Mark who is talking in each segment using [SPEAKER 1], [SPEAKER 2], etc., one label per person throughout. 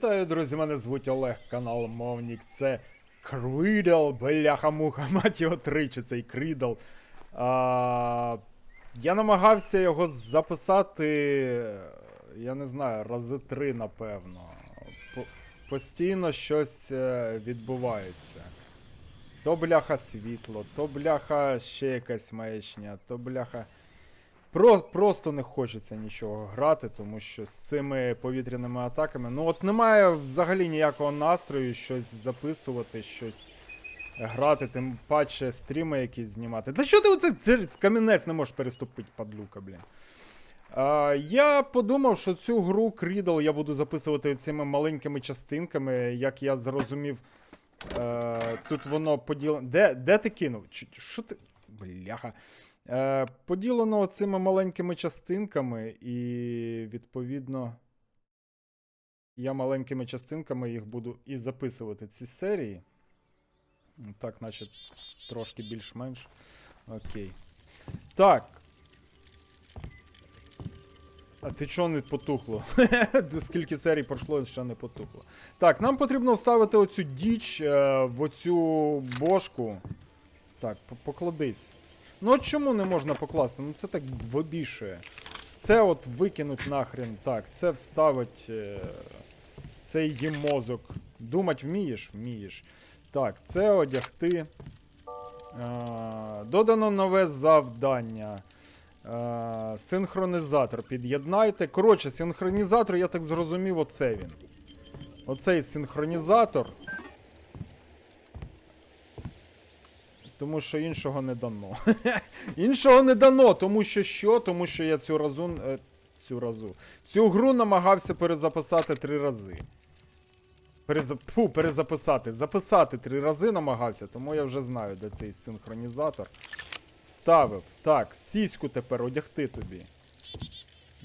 [SPEAKER 1] Вітаю, друзі! Мене звуть Олег, канал Мовнік. Це Кридл, бляха-муха, мать його тричі, цей Кридл. А, я намагався його записати, я не знаю, рази три, напевно. По- постійно щось е, відбувається. То бляха світло, то бляха ще якась маячня, то бляха. Про, просто не хочеться нічого грати, тому що з цими повітряними атаками. Ну от немає взагалі ніякого настрою щось записувати, щось грати, тим паче стріми якісь знімати. Та що ти оце це камінець не можеш переступити, падлюка, блін. А, я подумав, що цю гру Крідл я буду записувати цими маленькими частинками, як я зрозумів. Е, тут воно поділено. Де, де ти кинув? Що ти. Бляха. Е, поділено цими маленькими частинками, і відповідно. Я маленькими частинками їх буду і записувати ці серії. Так, наче трошки більш-менш. Окей. Так. А ти чого не потухло? Скільки серій пройшло, ще не потухло. Так, нам потрібно вставити оцю діч е, в оцю бошку. Так, покладись. Ну от чому не можна покласти? Ну це так вибішує. Це от викинуть нахрен. Так, це вставить. Е, цей їм мозок. Думать вмієш? Вмієш. Так, це одягти. Е, додано нове завдання. Е, синхронізатор під'єднайте. Коротше, синхронізатор, я так зрозумів, оце він. Оцей синхронізатор. Тому що іншого не дано. іншого не дано, тому що що? Тому що я цю разу. Е, цю разу. Цю гру намагався перезаписати три рази. Переза... Фу, перезаписати. Записати три рази намагався, тому я вже знаю, де цей синхронізатор. Вставив. Так, сіську тепер одягти тобі.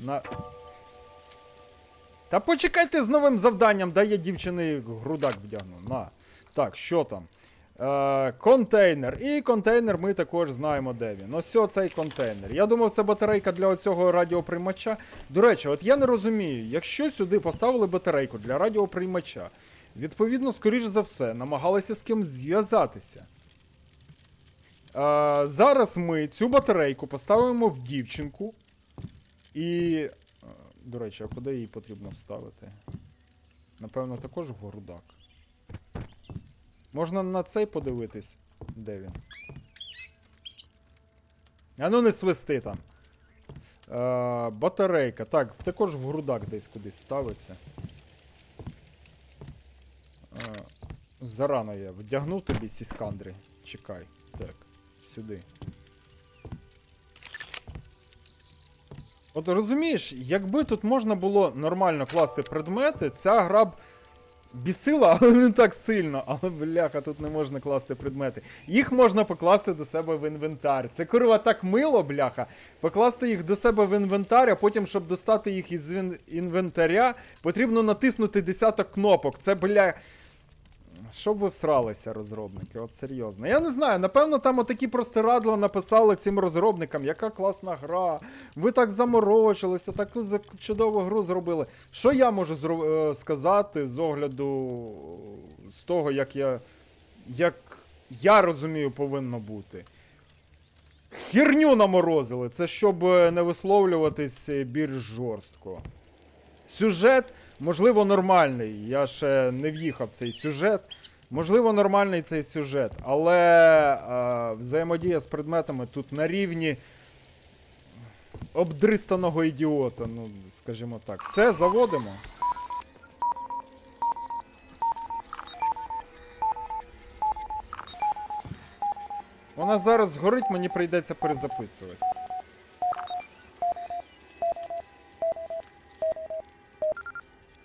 [SPEAKER 1] На. Та почекайте з новим завданням, дай я дівчини грудак вдягну. На. Так, що там? Е, контейнер. І контейнер ми також знаємо, де він. Ось цей контейнер. Я думав, це батарейка для оцього радіоприймача. До речі, от я не розумію, якщо сюди поставили батарейку для радіоприймача, відповідно, скоріш за все, намагалися з кимось зв'язатися. Е, зараз ми цю батарейку поставимо в дівчинку. І. е, До речі, а куди її потрібно вставити? Напевно, також в грудак. Можна на цей подивитись, де він. А ну не свисти там. Е, батарейка. Так, також в грудак десь кудись ставиться. Е, зарано я вдягнув тобі ці скандри. Чекай. Так, сюди. От розумієш, якби тут можна було нормально класти предмети, ця гра б бісила, але не так сильно. Але бляха, тут не можна класти предмети. Їх можна покласти до себе в інвентар. Це курва так мило, бляха. Покласти їх до себе в інвентар, а потім, щоб достати їх із інвентаря, потрібно натиснути десяток кнопок. Це бля. Щоб ви всралися, розробники, от серйозно. Я не знаю, напевно, там отакі простирадла написали цим розробникам, яка класна гра. Ви так заморочилися, таку чудову гру зробили. Що я можу зро- е, сказати з огляду е, з того, як я. як я розумію, повинно бути. Херню наморозили, це щоб е, не висловлюватись більш жорстко. Сюжет, можливо, нормальний. Я ще не в'їхав цей сюжет. Можливо, нормальний цей сюжет, але е, взаємодія з предметами тут на рівні обдристаного ідіота, ну, скажімо так. Все, заводимо. Вона зараз згорить, мені прийдеться перезаписувати.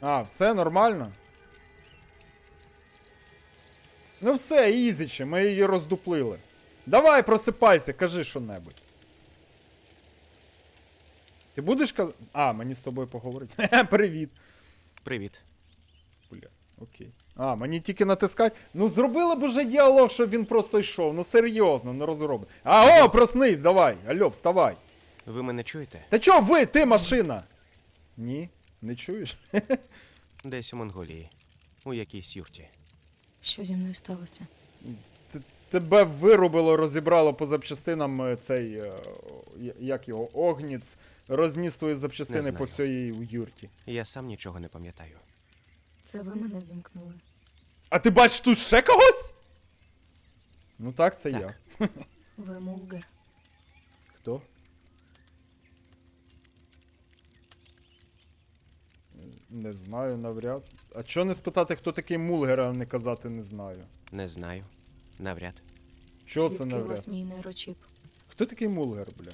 [SPEAKER 1] А, все нормально? Ну все, ізіче, ми її роздуплили. Давай, просипайся, кажи що-небудь. Ти будеш казати. А, мені з тобою поговорити. Привіт.
[SPEAKER 2] Привіт.
[SPEAKER 1] Бля, окей. А, мені тільки натискати. Ну зробили б уже діалог, щоб він просто йшов. Ну серйозно, не розроби. А, о, проснись, давай. Алло, вставай.
[SPEAKER 2] Ви мене чуєте?
[SPEAKER 1] Та чо ви, ти машина? Ні, не чуєш?
[SPEAKER 2] Десь у Монголії, у якійсь юрті.
[SPEAKER 3] Що зі мною сталося?
[SPEAKER 1] Т- Тебе вирубило, розібрало по запчастинам е, цей. е, я- Як його? Огніц. Розніс твої запчастини по всій юрті.
[SPEAKER 2] Я сам нічого не пам'ятаю.
[SPEAKER 3] Це ви мене вімкнули.
[SPEAKER 1] А ти бачиш тут ще когось? Ну так, це
[SPEAKER 2] Так.
[SPEAKER 1] я.
[SPEAKER 3] Ви Мулгер.
[SPEAKER 1] Хто? Не знаю, навряд. А чого не спитати, хто такий Мулгер, а не казати не знаю.
[SPEAKER 2] Не знаю. Навряд.
[SPEAKER 1] Чого це
[SPEAKER 3] Звідки у
[SPEAKER 1] навряд?
[SPEAKER 3] мій нейрочіп?
[SPEAKER 1] Хто такий Мулгер, бля?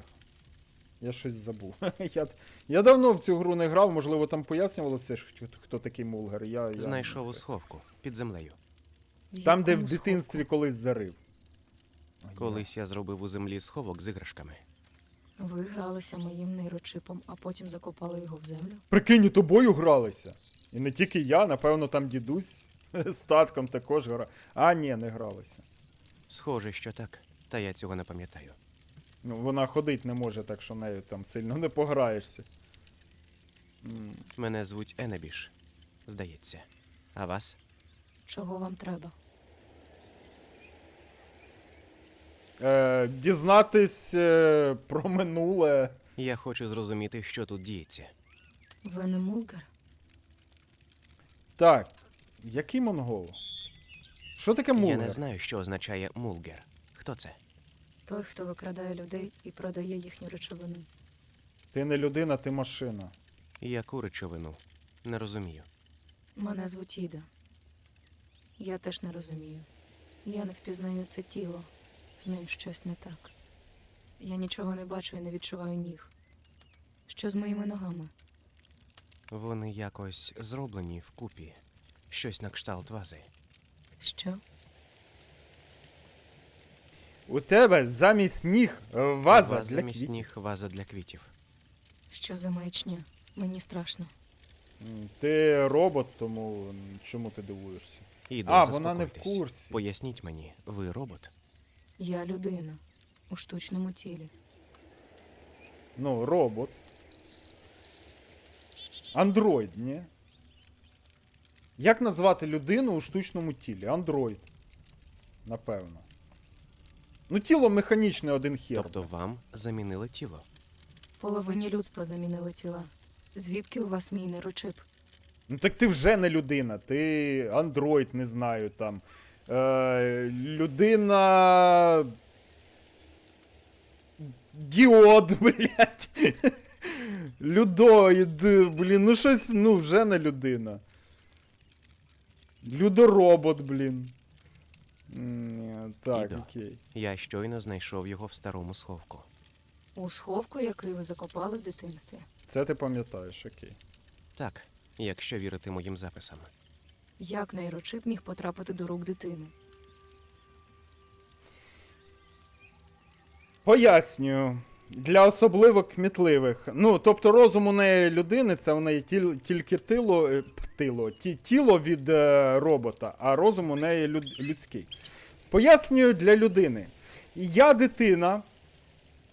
[SPEAKER 1] Я щось забув. я, я давно в цю гру не грав, можливо, там пояснювалося, що хто, хто такий Мулгер. Я, я
[SPEAKER 2] Знайшов
[SPEAKER 1] це-
[SPEAKER 2] у сховку під землею.
[SPEAKER 3] В
[SPEAKER 1] Там, де в
[SPEAKER 3] якому
[SPEAKER 1] дитинстві колись зарив.
[SPEAKER 2] Колись я зробив у землі сховок з іграшками.
[SPEAKER 3] Ви гралися моїм нейрочипом, а потім закопали його в землю.
[SPEAKER 1] Прикинь, і тобою гралися. І не тільки я, напевно, там дідусь з татком також грав. А, ні, не гралися.
[SPEAKER 2] Схоже, що так, та я цього не пам'ятаю.
[SPEAKER 1] Ну, вона ходить не може, так що нею там сильно не пограєшся. М,
[SPEAKER 2] Мене звуть Енебіш, здається. А вас?
[SPEAKER 3] Чого вам треба?
[SPEAKER 1] Е, дізнатись е, про минуле.
[SPEAKER 2] Я хочу зрозуміти, що тут діється.
[SPEAKER 3] Ви не Мулгер?
[SPEAKER 1] Так, який монгол? Що таке
[SPEAKER 2] Я
[SPEAKER 1] мулгер?
[SPEAKER 2] не знаю, що означає мулгер. Хто це?
[SPEAKER 3] Той, хто викрадає людей і продає їхню речовину.
[SPEAKER 1] Ти не людина, ти машина.
[SPEAKER 2] Яку речовину? Не розумію.
[SPEAKER 3] Мене звуть Іда. Я теж не розумію. Я не впізнаю це тіло. З ним щось не так. Я нічого не бачу і не відчуваю ніг. Що з моїми ногами?
[SPEAKER 2] Вони якось зроблені вкупі. Щось на кшталт вази.
[SPEAKER 3] Що?
[SPEAKER 1] У тебе замість ніг е, ваза, для
[SPEAKER 2] замість
[SPEAKER 1] квітів.
[SPEAKER 2] ніг ваза для квітів.
[SPEAKER 3] Що за маячня? Мені страшно.
[SPEAKER 1] М, Ти робот, тому м, чому ти дивуєшся?
[SPEAKER 2] Іду,
[SPEAKER 1] а, вона не в
[SPEAKER 2] заспокойтесь.
[SPEAKER 1] курсі.
[SPEAKER 2] Поясніть мені, ви робот?
[SPEAKER 3] Я людина у штучному тілі.
[SPEAKER 1] Ну, робот. Андроїд, ні? Як назвати людину у штучному тілі? Андроїд. Напевно. Ну, тіло механічне один хер.
[SPEAKER 2] Тобто вам замінили тіло?
[SPEAKER 3] Половині людства замінили тіла. Звідки у вас мій нейрочип?
[SPEAKER 1] Ну так ти вже не людина, ти андроїд, не знаю там. Е, людина. Діод, блядь. Людоїд, блін, ну щось, ну вже не людина. Людоробот, блін. М, Так,
[SPEAKER 2] Ідо.
[SPEAKER 1] окей.
[SPEAKER 2] Я щойно знайшов його в старому сховку.
[SPEAKER 3] У сховку, який ви закопали в дитинстві.
[SPEAKER 1] Це ти пам'ятаєш, окей.
[SPEAKER 2] Так, якщо вірити моїм записам.
[SPEAKER 3] Як нейрочип міг потрапити до рук дитини?
[SPEAKER 1] Пояснюю. Для особливо кмітливих. Ну, тобто розум у неї людини, це у неї тіл, тільки тило, е, тило, ті, тіло від е, робота, а розум у неї люд, людський. Пояснюю для людини. Я дитина,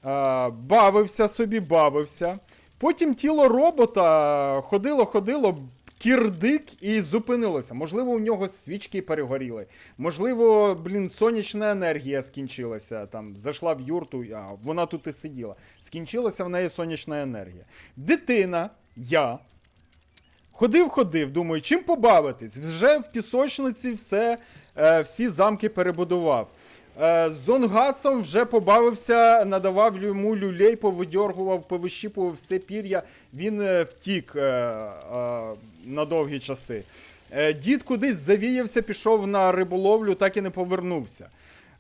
[SPEAKER 1] е, бавився собі, бавився. Потім тіло робота ходило, ходило, кірдик і зупинилося. Можливо, у нього свічки перегоріли. Можливо, блін, сонячна енергія скінчилася. Там зайшла в юрту, а вона тут і сиділа. Скінчилася в неї сонячна енергія. Дитина, я. Ходив, ходив, думаю, чим побавитись? Вже в пісочниці все, е, всі замки перебудував. Е, з Зонгацом вже побавився, надавав йому люлей, повидьоргував, повищіпував все пір'я. Він е, втік е, е, на довгі часи. Е, дід кудись завіявся, пішов на риболовлю, так і не повернувся.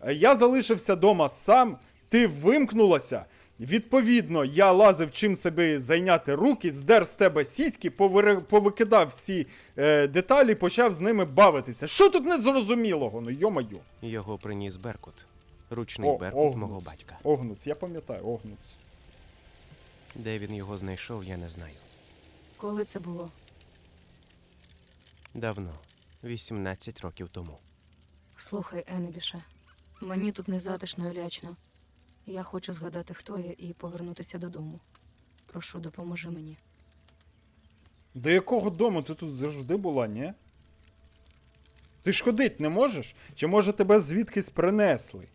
[SPEAKER 1] Е, Я залишився дома сам, ти вимкнулася. Відповідно, я лазив чим себе зайняти руки, здер з тебе сіськи, повикидав всі е, деталі, почав з ними бавитися. Що тут незрозумілого? Ну йо-маю.
[SPEAKER 2] Його приніс Беркут. Ручний
[SPEAKER 1] О,
[SPEAKER 2] Беркут
[SPEAKER 1] Огнуц.
[SPEAKER 2] мого батька.
[SPEAKER 1] Огнуц, я пам'ятаю, Огнуц.
[SPEAKER 2] Де він його знайшов, я не знаю.
[SPEAKER 3] Коли це було?
[SPEAKER 2] Давно, 18 років тому.
[SPEAKER 3] Слухай, Енебіше, мені тут незатишно і лячно. Я хочу згадати, хто я, і повернутися додому. Прошу, допоможи мені.
[SPEAKER 1] До якого дому ти тут завжди була, ні? Ти ж ходить не можеш? Чи може тебе звідкись принесли?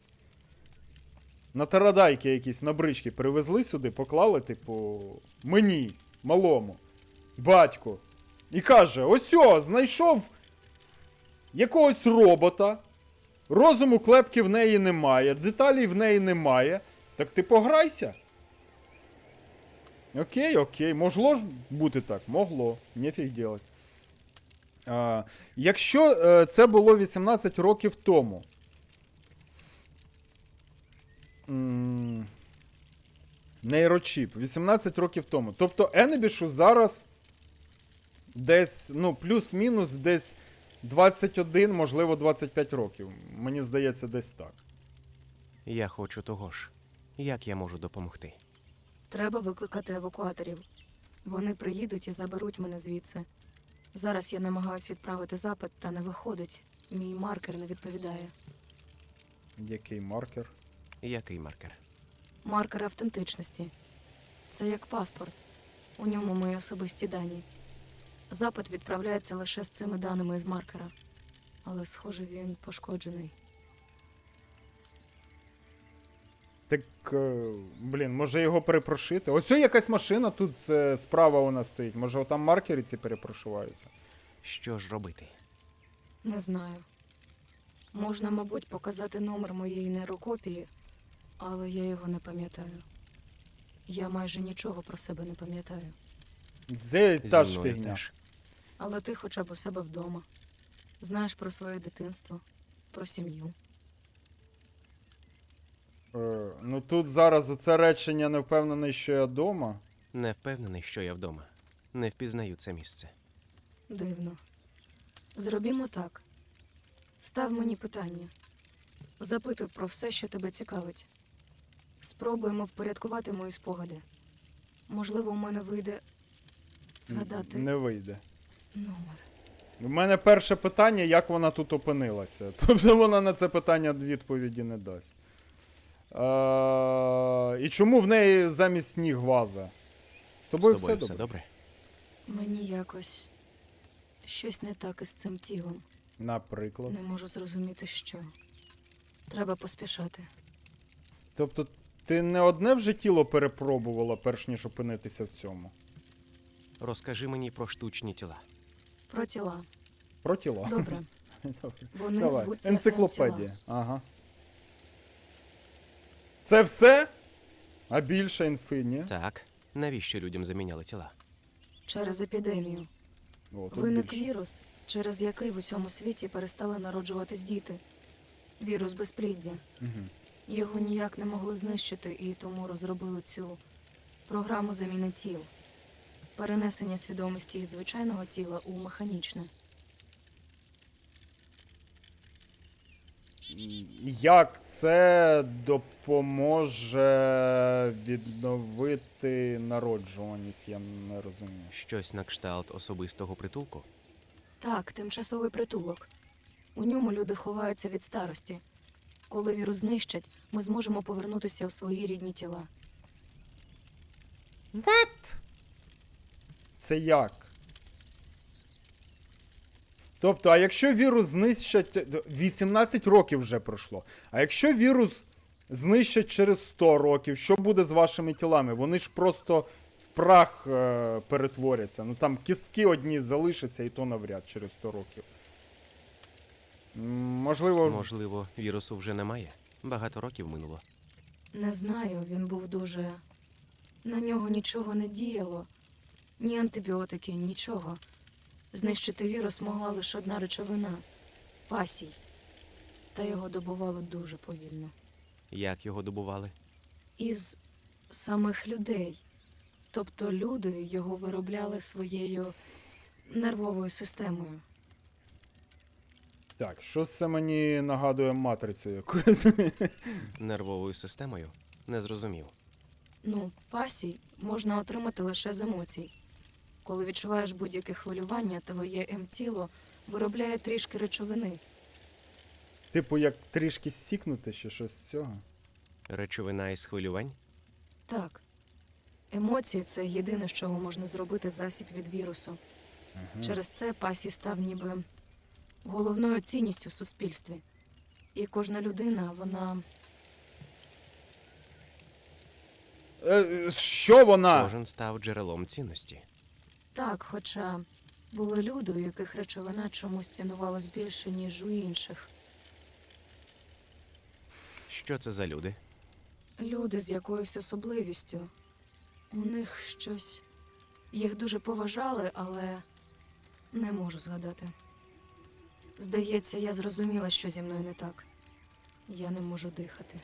[SPEAKER 1] На тарадайки якісь на брички привезли сюди, поклали, типу, мені, малому, батьку. І каже: ось знайшов якогось робота. Розуму клепки в неї немає, деталей в неї немає. Так ти пограйся. Окей, окей, могло ж бути так, могло, нефіг делать. А, якщо е, це було 18 років тому. Нейрочіп, 18 років тому. Тобто Енебішу зараз десь, ну, плюс-мінус десь 21, можливо, 25 років. Мені здається, десь так.
[SPEAKER 2] Я хочу того ж. Як я можу допомогти?
[SPEAKER 3] Треба викликати евакуаторів. Вони приїдуть і заберуть мене звідси. Зараз я намагаюсь відправити запит, та не виходить. Мій маркер не відповідає.
[SPEAKER 1] Який маркер?
[SPEAKER 2] Який маркер?
[SPEAKER 3] Маркер автентичності. Це як паспорт. У ньому мої особисті дані. Запит відправляється лише з цими даними з маркера. Але, схоже, він пошкоджений.
[SPEAKER 1] Так, е, блін, може його перепрошити? Ось якась машина тут е, справа у нас стоїть. Може там маркери ці перепрошиваються.
[SPEAKER 2] Що ж робити?
[SPEAKER 3] Не знаю. Можна, мабуть, показати номер моєї нейрокопії, але я його не пам'ятаю. Я майже нічого про себе не пам'ятаю.
[SPEAKER 1] Це та ж
[SPEAKER 2] мною
[SPEAKER 1] фігня.
[SPEAKER 2] теж.
[SPEAKER 3] Але ти хоча б у себе вдома. Знаєш про своє дитинство, про сім'ю.
[SPEAKER 1] Е, ну тут зараз оце речення не впевнений, що я вдома.
[SPEAKER 2] Не впевнений, що я вдома. Не впізнаю це місце.
[SPEAKER 3] Дивно. Зробімо так. Став мені питання. Запитуй про все, що тебе цікавить. Спробуємо впорядкувати мої спогади. Можливо, у мене вийде згадати
[SPEAKER 1] Не вийде.
[SPEAKER 3] номер.
[SPEAKER 1] У мене перше питання, як вона тут опинилася. Тобто вона на це питання відповіді не дасть. Е, і чому в неї замість ніг ваза? З
[SPEAKER 2] З
[SPEAKER 1] тобою,
[SPEAKER 2] тобою
[SPEAKER 1] все
[SPEAKER 2] все
[SPEAKER 1] добре?
[SPEAKER 2] добре?
[SPEAKER 3] Мені якось щось не так із цим тілом.
[SPEAKER 1] Наприклад.
[SPEAKER 3] Не можу зрозуміти, що. Треба поспішати.
[SPEAKER 1] Тобто, ти не одне вже тіло перепробувала, перш ніж опинитися в цьому.
[SPEAKER 2] Розкажи мені про штучні тіла.
[SPEAKER 3] Про тіла.
[SPEAKER 1] Про тіло.
[SPEAKER 3] Добре.
[SPEAKER 1] Добре.
[SPEAKER 3] Вони
[SPEAKER 1] Давай.
[SPEAKER 3] звуться
[SPEAKER 1] Енциклопедія. Ага. Це все? А більше інфи, ні?
[SPEAKER 2] Так. Навіщо людям заміняли тіла?
[SPEAKER 3] Через епідемію.
[SPEAKER 1] О, тут
[SPEAKER 3] Виник
[SPEAKER 1] більше.
[SPEAKER 3] вірус, через який в усьому світі перестали народжуватись діти. Вірус безпліддя.
[SPEAKER 1] Мгм.
[SPEAKER 3] Його ніяк не могли знищити і тому розробили цю програму заміни тіл. Перенесення свідомості із звичайного тіла у механічне.
[SPEAKER 1] Як це допоможе відновити народжуваність, я не розумію.
[SPEAKER 2] Щось на кшталт особистого притулку?
[SPEAKER 3] Так, тимчасовий притулок. У ньому люди ховаються від старості. Коли вірус знищать, ми зможемо повернутися у свої рідні тіла.
[SPEAKER 1] What? Це як? Тобто, а якщо вірус знищать. 18 років вже пройшло. А якщо вірус знищать через 100 років, що буде з вашими тілами? Вони ж просто в прах е, перетворяться. Ну там кістки одні залишаться, і то навряд через 100 років. Можливо,
[SPEAKER 2] Можливо, вірусу вже немає. Багато років минуло.
[SPEAKER 3] Не знаю, він був дуже. На нього нічого не діяло. Ні антибіотики, нічого. Знищити вірус могла лише одна речовина пасій. Та його добувало дуже повільно.
[SPEAKER 2] Як його добували?
[SPEAKER 3] Із самих людей. Тобто люди його виробляли своєю нервовою системою.
[SPEAKER 1] так, що це мені нагадує матрицю якусь.
[SPEAKER 2] Нервовою системою? Не зрозумів.
[SPEAKER 3] Ну, пасій можна отримати лише з емоцій. Коли відчуваєш будь-яке хвилювання, твоє М-тіло виробляє трішки речовини.
[SPEAKER 1] Типу, як трішки сікнути чи щось з цього.
[SPEAKER 2] Речовина із хвилювань?
[SPEAKER 3] Так. Емоції це єдине, з чого можна зробити засіб від вірусу. Через це пасі став ніби головною цінністю в суспільстві. І кожна людина, вона
[SPEAKER 1] Е, е, що вона?
[SPEAKER 2] Кожен став джерелом цінності.
[SPEAKER 3] Так, хоча були люди, у яких речовина чомусь цінувалась більше, ніж у інших.
[SPEAKER 2] Що це за люди?
[SPEAKER 3] Люди з якоюсь особливістю. У них щось. Їх дуже поважали, але не можу згадати. Здається, я зрозуміла, що зі мною не так. Я не можу дихати.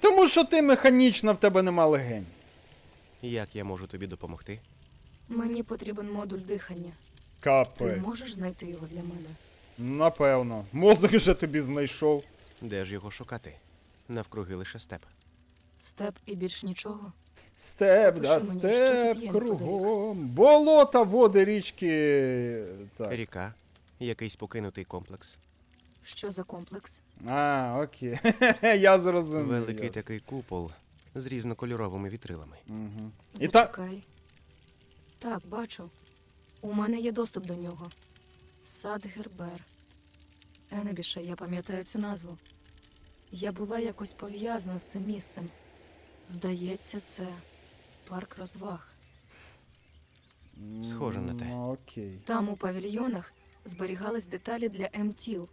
[SPEAKER 1] Тому що ти механічна, в тебе нема легень.
[SPEAKER 2] Як я можу тобі допомогти?
[SPEAKER 3] Мені потрібен модуль дихання. Ти можеш знайти його для мене?
[SPEAKER 1] Напевно. Мозок же тобі знайшов.
[SPEAKER 2] Де ж його шукати? Навкруги лише степ.
[SPEAKER 3] Степ і більш нічого.
[SPEAKER 1] Степ,
[SPEAKER 3] Напиши
[SPEAKER 1] да,
[SPEAKER 3] мені, що
[SPEAKER 1] степ,
[SPEAKER 3] тут є
[SPEAKER 1] кругом. Болота, води, річки. Так.
[SPEAKER 2] Ріка, якийсь покинутий комплекс.
[SPEAKER 3] Що за комплекс?
[SPEAKER 1] А, окей. Я зрозумів.
[SPEAKER 2] Великий
[SPEAKER 1] ясно.
[SPEAKER 2] такий купол з різнокольоровими вітрилами.
[SPEAKER 1] Мгм. І так.
[SPEAKER 3] Зачекай. Так, бачу. У мене є доступ до нього. Сад Гербер. Енебіше, я пам'ятаю цю назву. Я була якось пов'язана з цим місцем. Здається, це парк розваг.
[SPEAKER 2] Схоже на те.
[SPEAKER 1] Ну, окей.
[SPEAKER 3] Там у павільйонах зберігались деталі для М-тіл.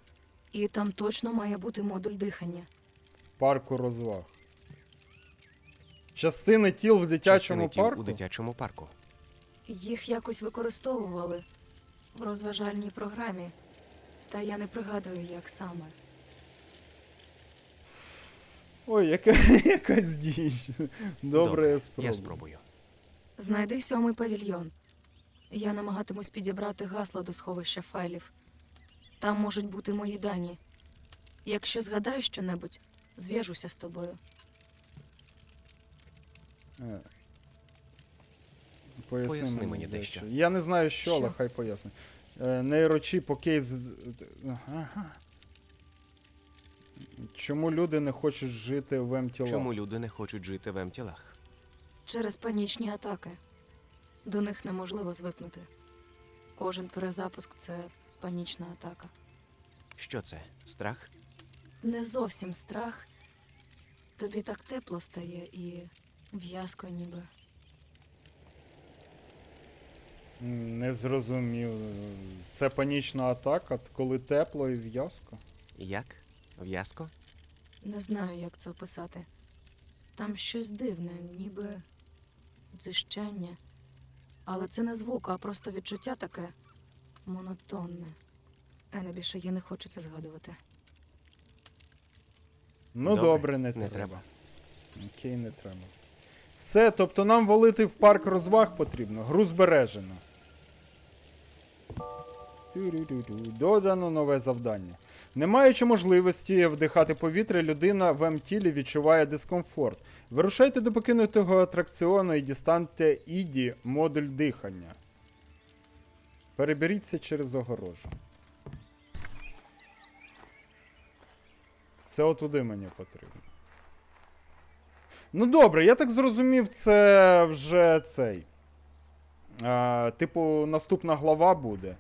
[SPEAKER 3] І там точно має бути модуль дихання.
[SPEAKER 1] Парку розваг. Частини тіл в дитячому
[SPEAKER 2] Частини тіл
[SPEAKER 1] парку.
[SPEAKER 2] у дитячому парку.
[SPEAKER 3] Їх якось використовували в розважальній програмі. Та я не пригадую, як саме.
[SPEAKER 1] Ой, яка, якась діч. Добре, я спробую.
[SPEAKER 2] Я спробую.
[SPEAKER 3] Знайди сьомий павільйон. Я намагатимусь підібрати гасло до сховища файлів. Там можуть бути мої дані. Якщо згадаю щонебудь, зв'яжуся з тобою.
[SPEAKER 1] Е. Поясни,
[SPEAKER 2] Поясни
[SPEAKER 1] мені, дещо.
[SPEAKER 2] дещо.
[SPEAKER 1] Я не знаю, що, але хай поясни. Е, нейрочіп, окей. з- Ага. Чому люди не хочуть жити в МТЛ?
[SPEAKER 2] Чому люди не хочуть жити в М-тілах?
[SPEAKER 3] Через панічні атаки. До них неможливо звикнути. Кожен перезапуск це панічна атака.
[SPEAKER 2] Що це? Страх?
[SPEAKER 3] Не зовсім страх. Тобі так тепло стає і в'язко ніби.
[SPEAKER 1] М, Не зрозумів. Це панічна атака, коли тепло і в'язко.
[SPEAKER 2] Як? В'язко?
[SPEAKER 3] Не знаю, як це описати. Там щось дивне, ніби дзищання. Але це не звук, а просто відчуття таке монотонне. Ене більше я не хочу це згадувати.
[SPEAKER 1] Ну
[SPEAKER 2] Добре,
[SPEAKER 1] добре, не,
[SPEAKER 2] не
[SPEAKER 1] треба.
[SPEAKER 2] треба.
[SPEAKER 1] Окей, не треба. Все, тобто нам валити в парк розваг потрібно. Гру збережено. Додано нове завдання. Не маючи можливості вдихати повітря, людина в М-тілі відчуває дискомфорт. Вирушайте до покинутого атракціону і дістаньте іді модуль дихання. Переберіться через огорожу. Це отуди мені потрібно. Ну добре, я так зрозумів, це вже цей. А, типу, наступна глава буде.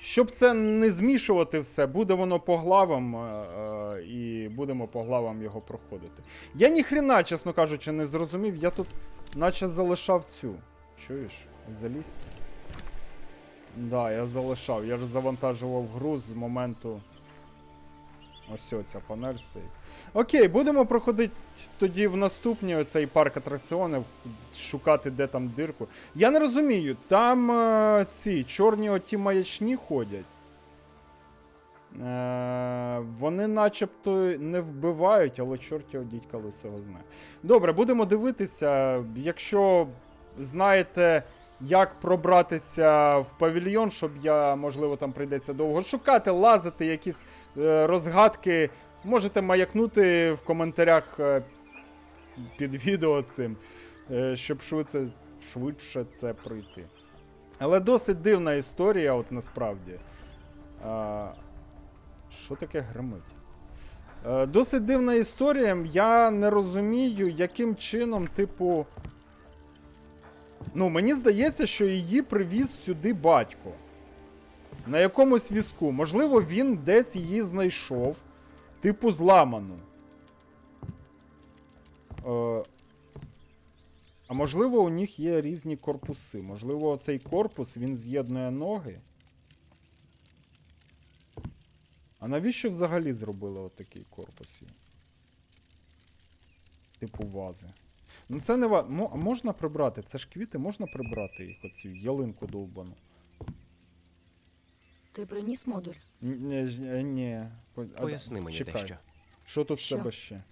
[SPEAKER 1] Щоб це не змішувати все, буде воно по главам, е, а, і будемо по главам його проходити. Я ніхрена, чесно кажучи, не зрозумів. Я тут наче залишав цю. Чуєш? Заліз? Да, я залишав. Я ж завантажував груз з моменту. Ось ця панель стоїть. Окей, будемо проходити тоді в наступний оцей парк атракціонів, шукати, де там дирку. Я не розумію, там е, ці чорні оті маячні ходять. Е, вони начебто не вбивають, але чорт його дідька лисого знає. Добре, будемо дивитися. Якщо знаєте, як пробратися в павільйон, щоб я, можливо, там прийдеться довго шукати, лазити, якісь е, розгадки. Можете маякнути в коментарях е, під відео цим, е, щоб швидше, швидше це пройти. Але досить дивна історія, от насправді. А, що таке гримить? Е, Досить дивна історія. Я не розумію, яким чином, типу. Ну, мені здається, що її привіз сюди батько. На якомусь візку. Можливо, він десь її знайшов, типу зламану. Е, а можливо, у них є різні корпуси. Можливо, цей корпус він з'єднує ноги. А навіщо взагалі зробили отакий корпус? Типу вази. Ну це не ва. Мо- можна прибрати? Це ж квіти, можна прибрати їх, оцю ялинку довбану.
[SPEAKER 3] Ти приніс модуль?
[SPEAKER 1] Ні, ні, ні.
[SPEAKER 2] Поясни мені
[SPEAKER 1] чекай.
[SPEAKER 2] дещо.
[SPEAKER 1] Що тут в
[SPEAKER 3] Що?
[SPEAKER 1] тебе ще?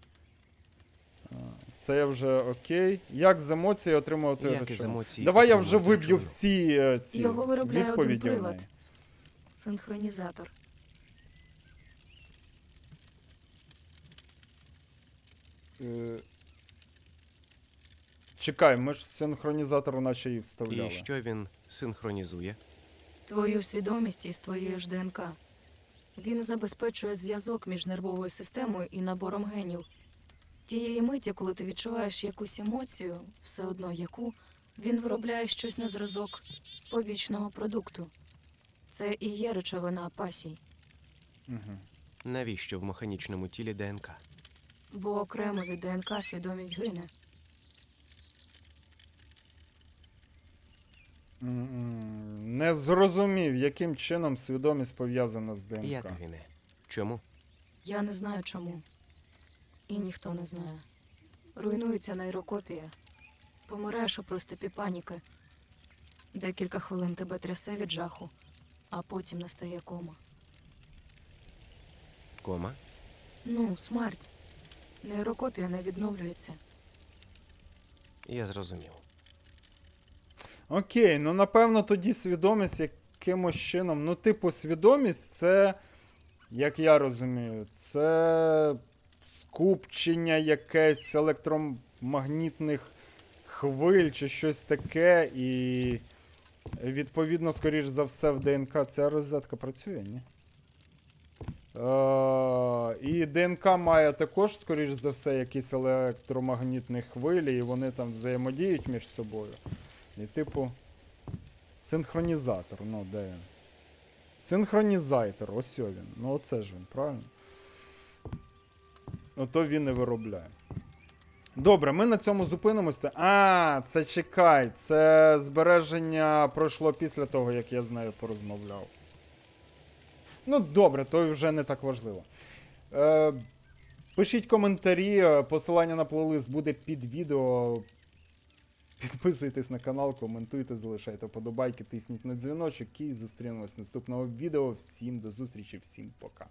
[SPEAKER 1] А, Це я вже окей. Як з емоцій отримувати
[SPEAKER 2] Як із
[SPEAKER 1] речовину?
[SPEAKER 2] емоцій
[SPEAKER 1] Давай я вже
[SPEAKER 2] отримувати
[SPEAKER 1] виб'ю
[SPEAKER 2] речовину?
[SPEAKER 1] всі е, ці
[SPEAKER 3] Його виробляє один
[SPEAKER 1] відповіді в
[SPEAKER 3] прилад.
[SPEAKER 1] неї.
[SPEAKER 3] Синхронізатор.
[SPEAKER 1] Е, Чекай, ми ж синхронізатор наче і вставляли.
[SPEAKER 2] І що він синхронізує?
[SPEAKER 3] Твою свідомість із твоєю ж ДНК. Він забезпечує зв'язок між нервовою системою і набором генів. Тієї миті, коли ти відчуваєш якусь емоцію, все одно яку, він виробляє щось на зразок побічного продукту. Це і є речовина пасій,
[SPEAKER 1] Угу.
[SPEAKER 2] Навіщо в механічному тілі ДНК?
[SPEAKER 3] бо окремо від ДНК свідомість гине.
[SPEAKER 1] Не зрозумів, яким чином свідомість пов'язана з ДНК.
[SPEAKER 2] Як гине? Чому?
[SPEAKER 3] Я не знаю чому. І ніхто не знає. Руйнується нейрокопія. Помираєш у приступі паніки. Декілька хвилин тебе трясе від жаху, а потім настає кома.
[SPEAKER 2] Кома?
[SPEAKER 3] Ну, смерть. Нейрокопія не відновлюється.
[SPEAKER 2] Я зрозумів.
[SPEAKER 1] Окей, ну напевно тоді свідомість якимось чином. Ну, типу, свідомість це, як я розумію, це скупчення якесь електромагнітних хвиль чи щось таке, і відповідно, скоріш за все, в ДНК ця розетка працює, ні? Е, і ДНК має також, скоріш за все, якісь електромагнітні хвилі, і вони там взаємодіють між собою. І типу. Синхронізатор, ну де він? Синхронізатор, ось він. Ну оце ж він, правильно? Ото він і виробляє. Добре, ми на цьому зупинимося. А, це чекай, це збереження пройшло після того, як я з нею порозмовляв. Ну, добре, то вже не так важливо. Е, пишіть коментарі, е, посилання на плейлист буде під відео. Підписуйтесь на канал, коментуйте, залишайте подобайки, тисніть на дзвіночок і зустрінемось наступного відео. Всім до зустрічі, всім пока.